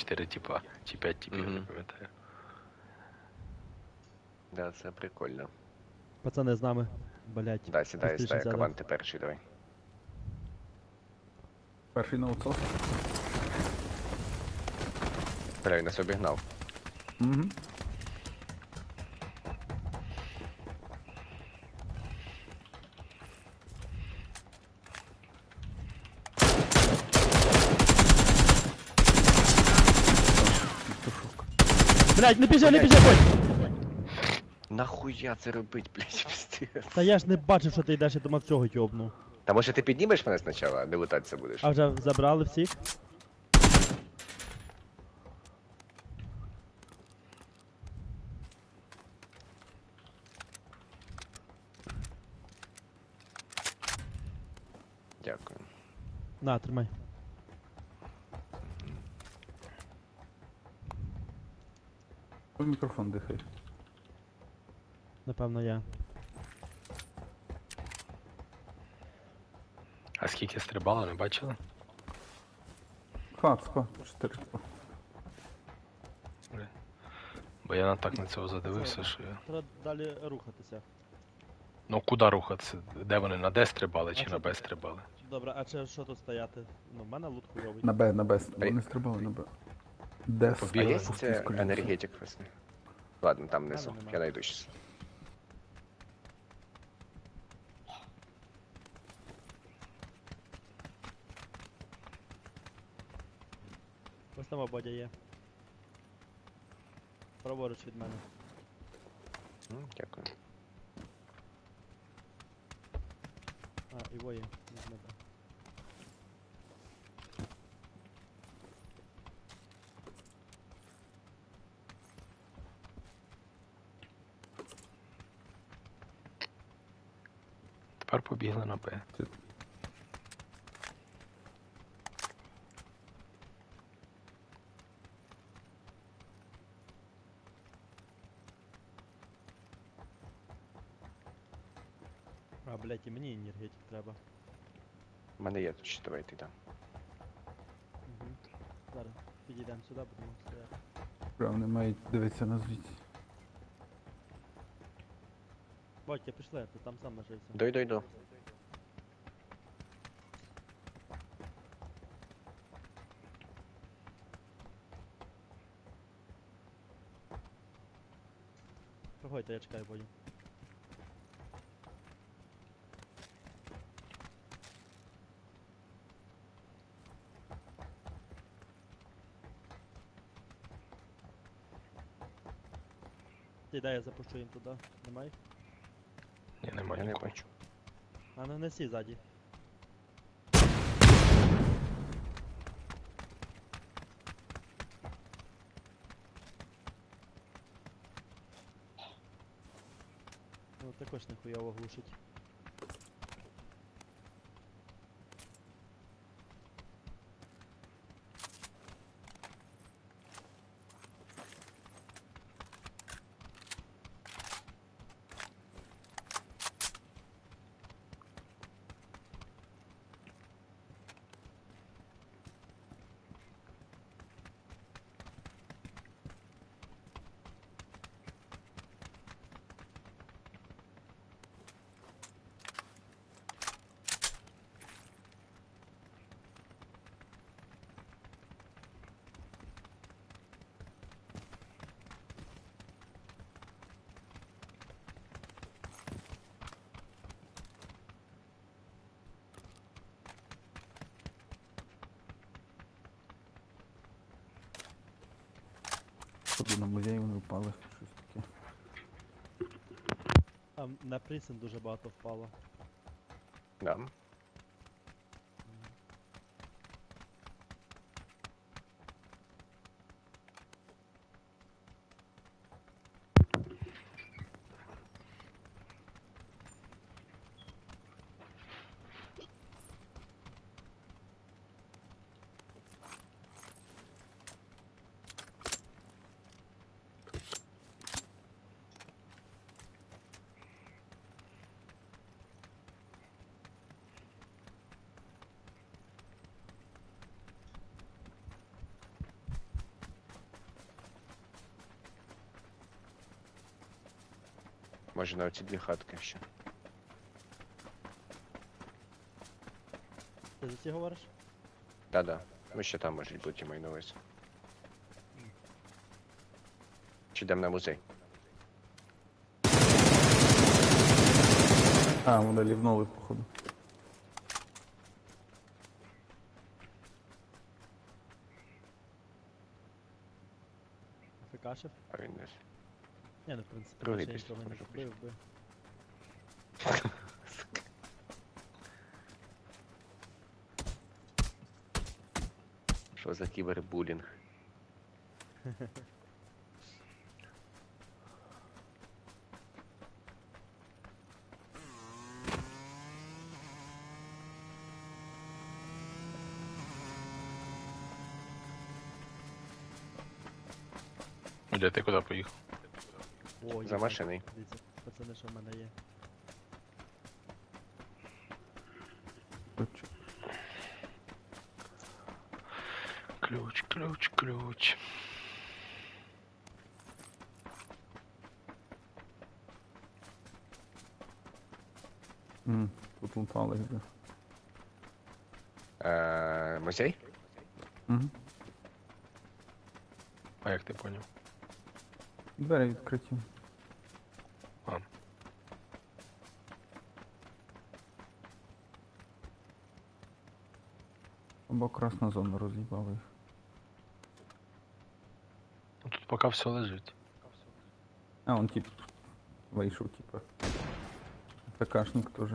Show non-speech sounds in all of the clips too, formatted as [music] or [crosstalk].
4 типа, чи 5 типів, не пам'ятаю. Да, це прикольно. Пацани з нами. Блять. Да, сідай, Быстріше сідай, сяду. кабан, ти перший давай. Перший ноутсов. Бля, він нас обігнав. Угу. Блять, не біжи, не біжи, будь! Нахуя це робить, блядь, [laughs] пиздец. Та я ж не бачив, що ти йдеш, я думав цього йобну. Та може ти піднімеш мене спочатку, а не лутатися будеш? А вже забрали всіх? Дякую. На, тримай. Мікрофон дихає. Напевно, я. А скільки стрибало, не бачили? Хат, хат, 4 Бо я на так на цього задивився, що я. Треба далі рухатися. Ну куди рухатися? Де вони? На Д стрибали чи А на Б стрибали? Добре, а чи що тут стояти? Ну, в мене лут хуйовий. На Б, на Б. Вони стрибали на Б. Де А є фу, енергетик власне? Ладно, там внизу. Я найду щас. Ось там ободя є. Праворуч від мене. М, Дякую. А, і воє. Не Тепер побігли на Б. А, блять, і мені енергетик треба. У мене є тут давай ти там. Угу. Зараз підійдемо сюди, будемо стояти. Прям не мають дивитися на звідси. Бодька, пішли, ти там сам нажився. лишився. Дойду, йду. Проходьте, я чекаю Бодю. Ти дай я запущу їм туди. Немає? Ні, нема Я не нікого. бачу. А ну неси ззаді. Ну також нехуяво глушить. На музей вони впали. Щось таке. А на присин дуже багато впало. Да. Може на оці дві хатки ще. Ти за ці говориш? Да-да. Ну ще там можуть бути мої на. Чи йдемо на музей? А, вони лівнули, походу. Фекашив? А він десь. Ні, ну в принципі, Другий ще нікого не вбив би. Що за кібербулінг? Де ти куди поїхав? О, За їбать. машиною. Дивіться, пацани, що в мене є. Ключ. Ключ, ключ, ключ. М, Тут лутали. Е, музей? Угу. А як ти поняв? Двері відкриті. А. Або красна зона роз'їбала їх. Тут поки все лежить. А, он тип вийшов, типа. ПКшник теж.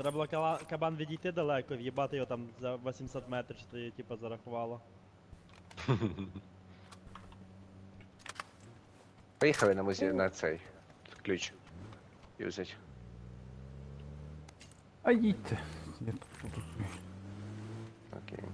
Треба було кала- кабан відійти далеко, в'їбати його там за 800 метрів, що ти типа зарахувало. Поїхали на музей на цей ключ. Юзать. А їдьте. Я тут. Окей.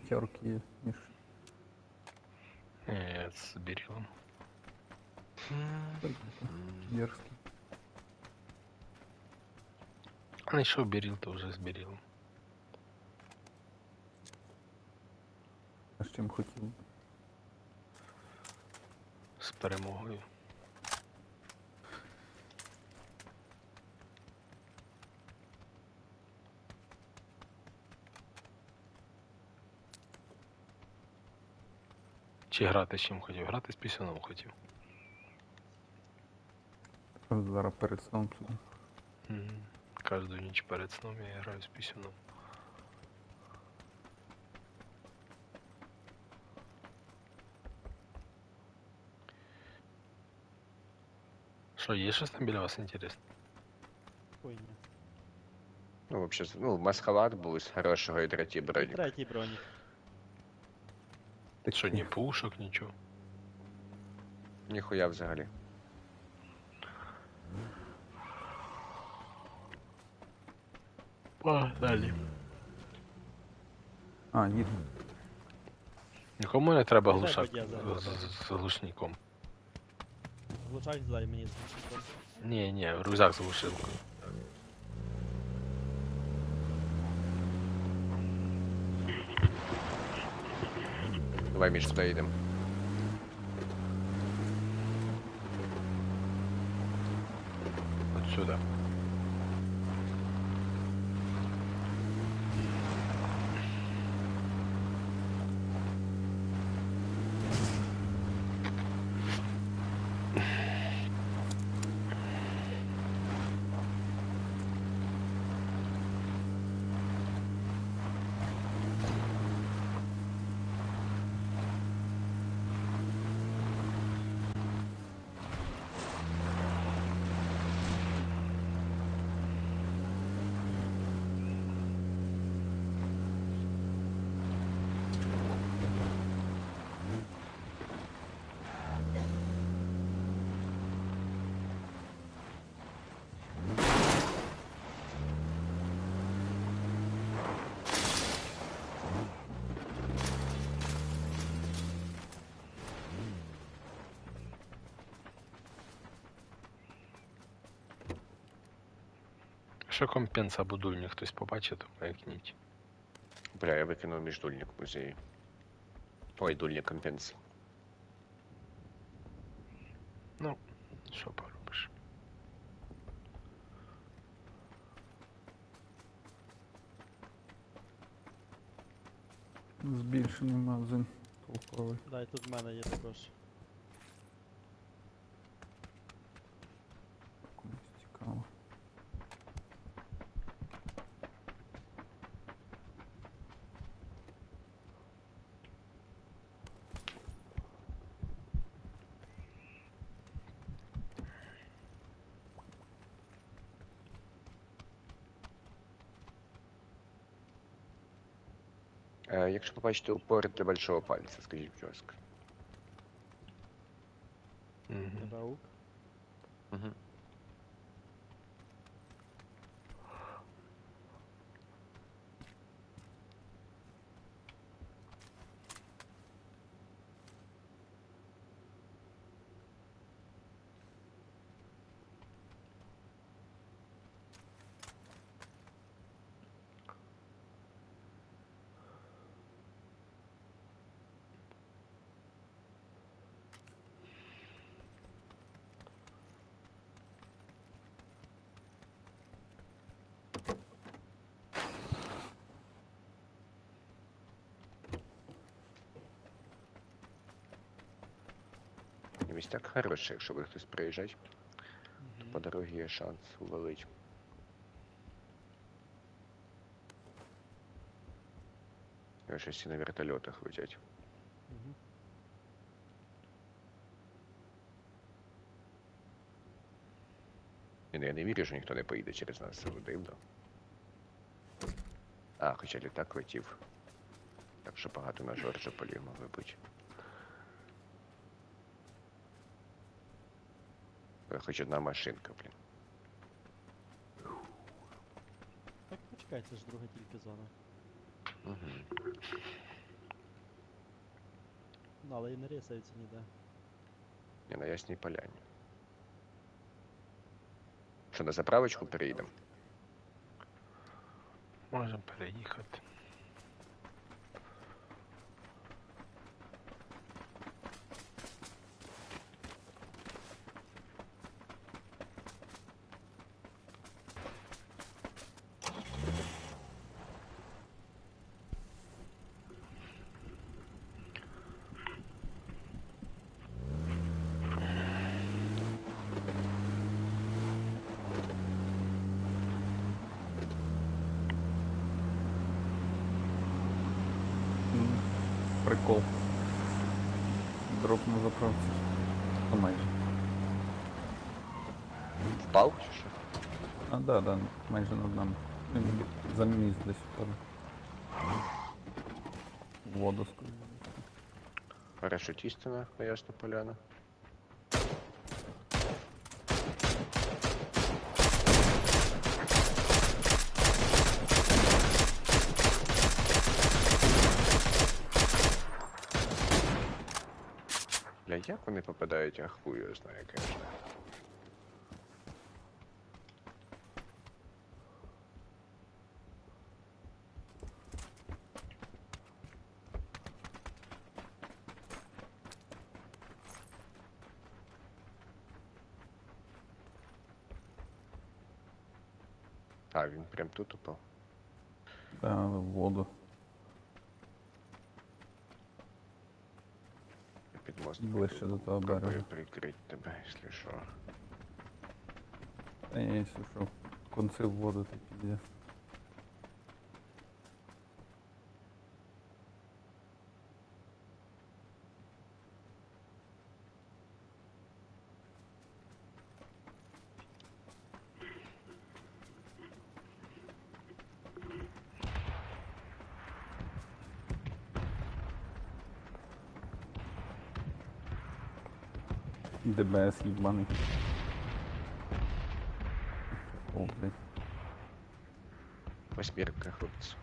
П'ятерки є між. Ні, з Бірілом. Дерзкий. А не що Біріл, то вже з Бірілом. А з чим хотів? З перемогою. Чи грати з чим хотів? Грати з пісюном хотів. Зараз перед сном тут. Мгм. Кожну ніч перед сном я граю з пісюном. Що, є щось там біля вас інтересне? Хуйня. Ну, вообще, ну, масхалат був з хорошого і третій бронік. Третій бронік. Що, ні пушок, нічого. Ніхуя взагалі. Далі. А, їду. Нікому не треба глушак я зараз. з, з, з глушником. Глушак здай мені з глушником. Ні, ні, рюкзак з глушилкою. Давай між туди йдемо. От сюди. Що компенса будульник хтось побачить, то маякніть. Бля, я викинув міждульник в музеї. Ой, дульник компенс. Що поробиш? Збільшений магазин толковий. Да, і тут в мене є також. Комусь цікаво. Е, якщо упор для большого пальця, скажіть, будь ласка. Угу. Угу. Містяк хороший, якщо буде хтось приїжджати, Мгм. по дорозі є шанс увалить. Я щось всі на вертольотах летять. Ні, ну я не вірю, що ніхто не поїде через нас, це дивно. А, хоча літак летів. Так що багато на Жоржа полів могли бути. Е, Хоч одна машинка, блін. Так почекай, це ж друга тільки зона. Угу. Ну, але і не рисаються ніде. І на ясній поляні. Що, на заправочку переїдемо? Можемо переїхати. Дроп на заправці. Ну, майже. Впав чи що? А, да, да, майже над нами. Він За міст десь впаде. В Воду скажу. Парашутістина на ясну поляну. Як вони попадають, а хуй його знає, конечно. А, він прям тут упав. Да, в воду. Мост. Ближче до того Пробую берега. прикрити тебе, якщо що. Та я якщо що, конці в воду так піде. ДБС їбаний. О, блядь. Восьмірка, хлопці.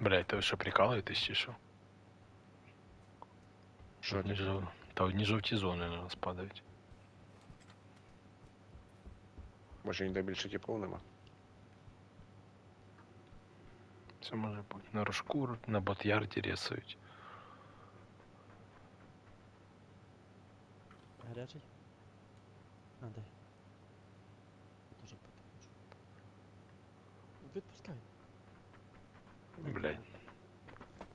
Блять, то ви що прикалуєтесь чи що? Що Одні ти? жов- Та одні жовті зони на нас падають. Може ніде більше типов нема? Це може бути. На рожку, на ботярді рісають. Гарячий? А, де? Дуже потихоньку. Відпускай. Блядь.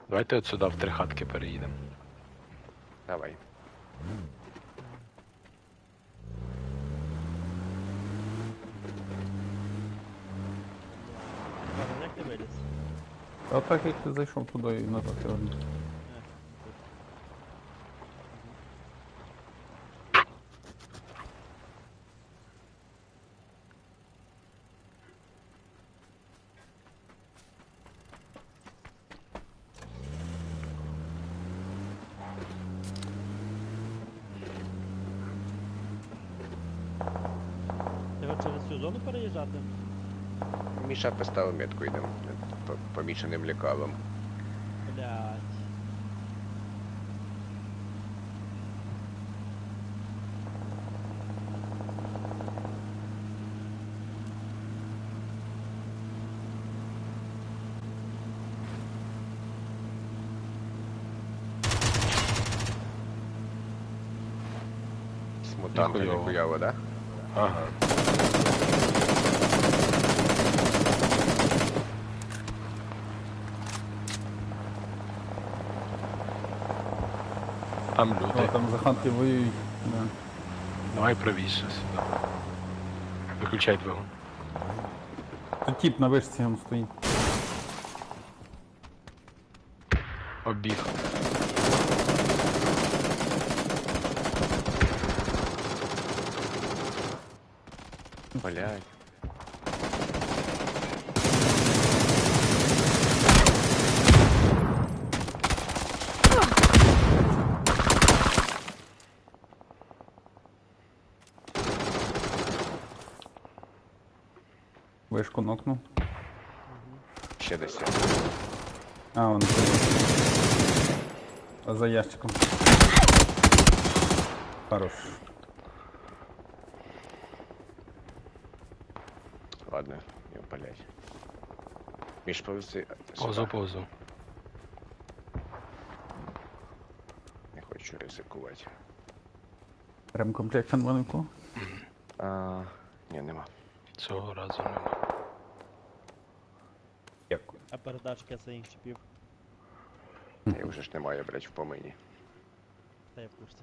Давайте от сюди в три хатки переїдемо. Давай. Ладно, як ти виліз? А так як ти зайшов туди і назад я один. Е, тут. Ти от через цю зону переїжджати? Міша поставив метку, йдемо по поміченим лікавим. Блять. З мутантами Ніхуйово. хуяво, да? Ага. Там люди. там за ханки воюють. Да. Давай правіше сюди. Виключай двигун. Тут тип на вишці он стоїть. Обіг. Блядь. Вишку нокнув. Ще десь. є. А, он. А за ящиком. Хорош. Ладно, я блядь. Міш, повзи. Позу, позу. Не хочу ризикувати. Ремкомплект анванику. А, ні, нема. Цього разу нема. А передачки своїх чіпів. Я вже ж немає, блядь, в помині. Та я в курсі.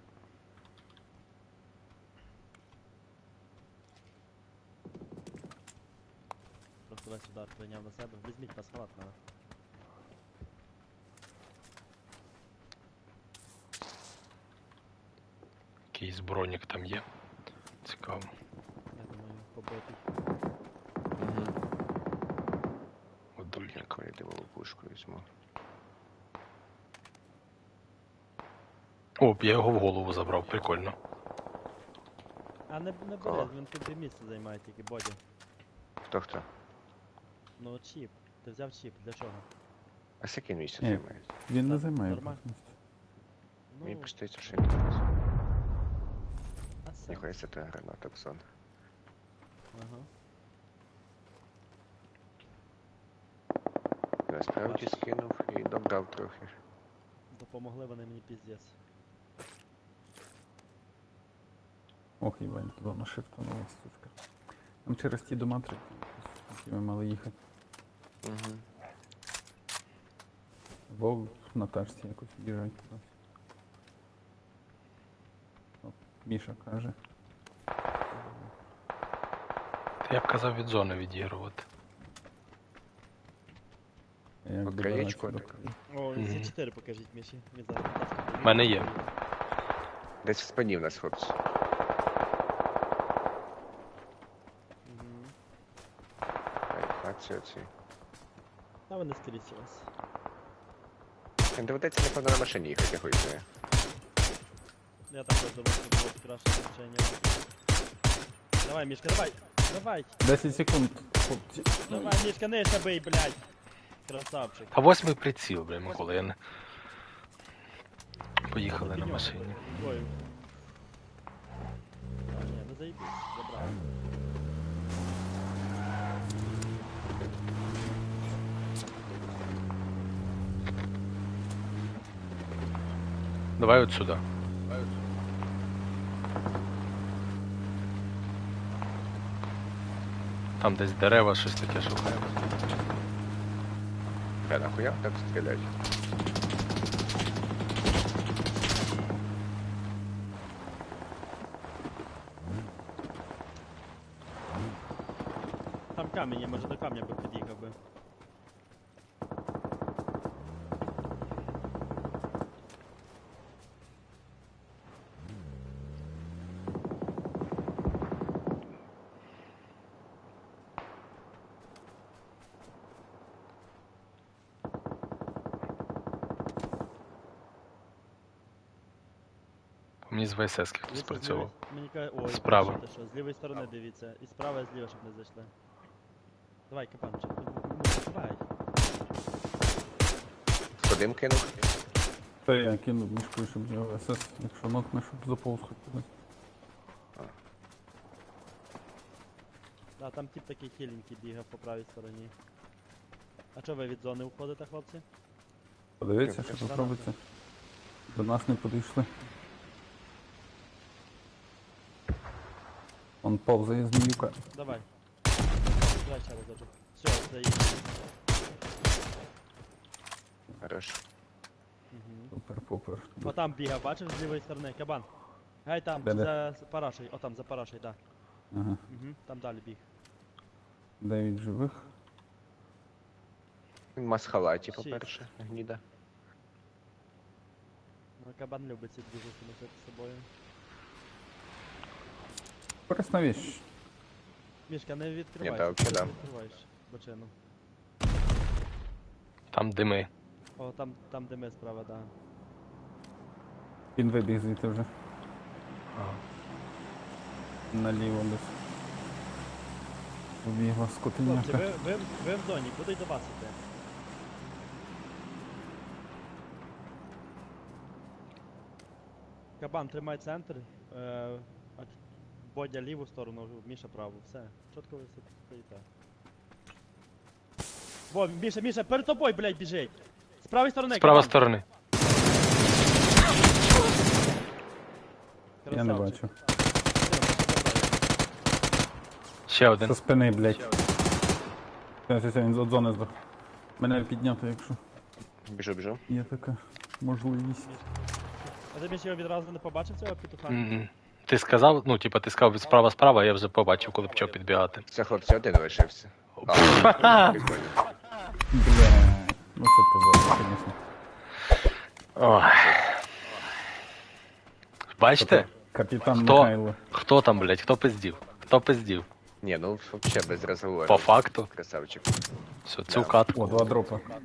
Просто весь удар прийняв на себе. Візьміть пасхалат мене. Якийсь бронік там є. Цікаво. Я думаю, побитий. Візьму. О, я його в голову забрав, прикольно. А не, не Кого? бери, він тут місце займає тільки боді. Хто хто? Ну чіп. Ти взяв чіп, для чого? А з яким місцем Ні. займає? Він не Так, займає. нормально. місця. Мені Ну, постається, що він а це та граната псон. Ага. Насправді скинув і добрав трохи. Допомогли вони мені піздець. Ох, їбань, туди на шифтанула сучка. Там через ті дома три, які ми мали їхати. Угу. Або на тачці якось біжать туди. От, Міша каже. Я б казав від зони відігрувати. Як От добиратися краєчку до так. краї. О, Мгм. ці 4 покажіть Міші. Він зараз тачку приїде. Мене є. Десь в спині в нас, хлопці. Мгм. Аерація ці. Та вони скрізь у вас. Не доведеться, напевно, на машині їхати, я хуй знає. Я також думаю, що було б краще рішення. Давай, Мішка, давай! Давай! 10 секунд, хлопці. Давай, Мішка, не бий, блядь! Красавчик. Та восьмий приціл, бля, Микола, я не. Поїхали на машині. Ой. А, ні, заїбись, забрав. Давай от сюди. Там десь дерева, щось таке шукаємо. Бля, нахуя так стрілять? Там камінь, є, може до камня би під'їхав би. З ВСС хтось лівої- Мені каже, ой, Справа. що ти що, з лівої сторони дивіться. І справа, і зліва, щоб не зайшли. Давай, капанчик. Ну, давай. Хто дим кинув? Та я кинув мішкою, щоб я СС, якщо нокне, щоб заповз хоч кудись. Да, там тип такий хиленький бігав по правій стороні. А чого ви від зони уходите, хлопці? Подивіться, що тут робиться. До нас не підійшли. Он повзає зміюка. Давай. Давай раз даже. Все, це є. Хорош. Угу. Супер-пупер. Там бігав, бачиш з лівої сторони, кабан. Гай там, Де-де? за за парашей, о там, за парашей, да. Ага. Угу. Там далі біг. Дев'ять живих. Він масхалаті, Всі. по-перше, гніда. Ну, кабан любить ці двіжухи носити з собою. Корисна віч. Мішка, не відкривай. та взагалі да. Не відкриваєш бочину. Там дими. О, там, там де ми справа, да. Він вибіг звідти вже. Наліво десь. Побігла Хлопці, скотиняка. ви, ви, ви в зоні, куди до вас іти? Кабан, тримай центр. Е, Бодя ліву сторону, Міша праву. Все. Чітко ви все стоїте. Во, Міша, Міша, перед тобою, блядь, біжить. З правої сторони, З правої кабан. сторони. Я не бачу. Ще один. Со спини, блядь. Все, все, все, він з зони здох. Мене підняти, якщо Біжу, біжу. є така можливість. А ти Міша його відразу не побачив цього петуха? М-м. Ти сказав, ну, типа, ти сказав справа справа, а я вже побачив, коли почав підбігати. Це хлопці один лишився. А, прикольно. Бля. Ну це позор, звісно. Ой. Бачите? Капітан Хто? Михайло. Хто там, блядь, хто пиздів? Хто пиздів? Ні, ну взагалі без розговору. По факту. Красавчик. Все, цю катку. О, два дропа.